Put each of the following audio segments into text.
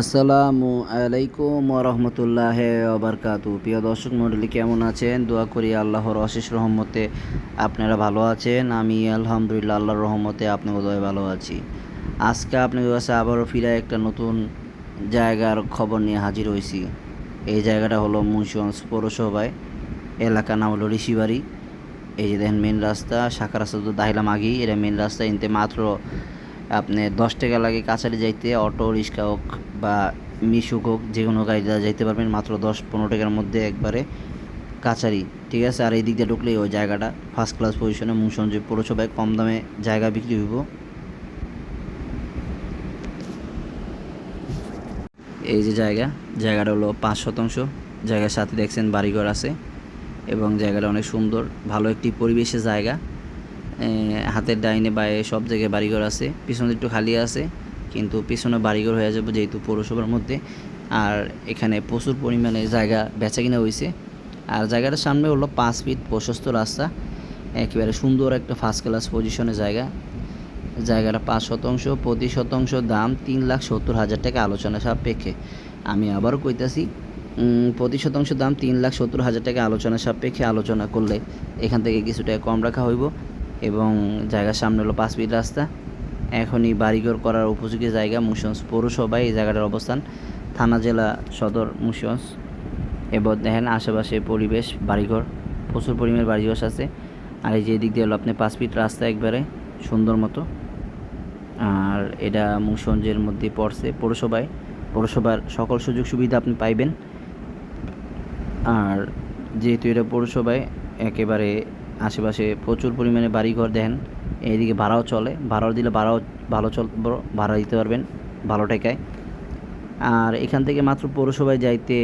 আসসালামু আলাইকুম রহমতুল্লাহ ওবরকাতু প্রিয় দর্শক মণ্ডলী, কেমন আছেন? দোয়া করি আল্লাহর অশেষ রহমতে আপনারা ভালো আছেন। আমি আলহামদুলিল্লাহ আল্লাহর রহমতে আপনাকে দয় ভালো আছি। আজকে আপনাদের কাছে আবারও ফিরে একটা নতুন জায়গার খবর নিয়ে হাজির হয়েছি। এই জায়গাটা হলো মুন্সিগঞ্জ পৌরসভায়। এলাকার নাম হলো ঋষিবাড়ি। এই যে দেখেন মেন রাস্তা, শাখা রাস্তা তো দাহিলাম আগেই এটা মেন রাস্তা ইনতে মাত্র আপনি দশ টাকা লাগে কাছারি যাইতে, অটো, রিক্সা হোক বা মিশুক হোক, যে কোনো গাড়ি যাইতে পারবেন, মাত্র দশ পনেরো টাকার মধ্যে একবারে কাছারি ঠিক আছে? আর এই দিক দিয়ে ঢুকলেই ওই জায়গাটা ফার্স্ট ক্লাস পজিশনে মুন্সিগঞ্জ পৌরসভায় কম দামে জায়গা বিক্রি হইব। এই যে জায়গা, জায়গাটা হলো পাঁচ শতাংশ। জায়গার সাথে দেখছেন বাড়িঘর আছে এবং জায়গাটা অনেক সুন্দর, ভালো একটি পরিবেশের জায়গা। হাতের ডাইনে বায়ে সব জায়গায় বাড়িঘর আছে, পিছনে একটু খালি আছে, কিন্তু পিছনে বাড়িঘর হয়ে যাবে যেহেতু পৌরসভার মধ্যে। আর এখানে প্রচুর পরিমাণে জায়গা বেচা কিনা হয়েছে আর জায়গাটার সামনে হলো পাঁচ ফিট প্রশস্ত রাস্তা, একেবারে সুন্দর একটা ফার্স্ট ক্লাস পজিশনের জায়গা। জায়গাটা পাঁচ শতাংশ, প্রতি শতাংশ দাম তিন লাখ সত্তর হাজার টাকা আলোচনা সাপেক্ষে। আমি আবারও কইতাছি প্রতি শতাংশ দাম তিন লাখ সত্তর হাজার টাকা আলোচনা সাপেক্ষে আলোচনা করলে এখান থেকে কিছুটা কম রাখা হইব। এবং জায়গার সামনে হলো পাঁচ ফিট রাস্তা। এখনই বাড়িঘর করার উপযোগী জায়গা মুন্সিগঞ্জ পৌরসভায় এই জায়গাটার অবস্থান। থানা, জেলা, সদর মুন্সিগঞ্জ এবার দেখেন আশেপাশে পরিবেশ, বাড়িঘর, প্রচুর পরিমাণে বাড়িঘর আছে। আর এই যে দিক দিয়ে হলো আপনি পাঁচ ফিট রাস্তা একবারে সুন্দর মতো। আর এটা মুন্সিগঞ্জের মধ্যে পড়ছে পৌরসভায়। পৌরসভার সকল সুযোগ সুবিধা আপনি পাইবেন। আর যেহেতু এটা পৌরসভায়, একেবারে আশেপাশে প্রচুর পরিমাণে বাড়িঘর দেখেন। এইদিকে ভাড়াও চলে। ভাড়াও দিলে ভাড়াও ভালো চল ভাড়া দিতে পারবেন ভালো টাকায় আর এখান থেকে মাত্র পৌরসভায় যাইতে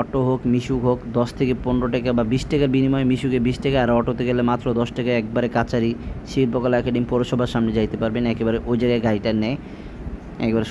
অটো হোক, মিশুক হোক, দশ থেকে পনেরো টাকা বা বিশ টাকার বিনিময়ে মিশুকে বিশ টাকা আর অটোতে গেলে মাত্র দশ টাকা একবারে কাছারি শিল্পকলা একাডেমি পৌরসভার সামনে যাইতে পারবেন। একেবারে ওই জায়গায় গাড়িটা নেয়। একবারে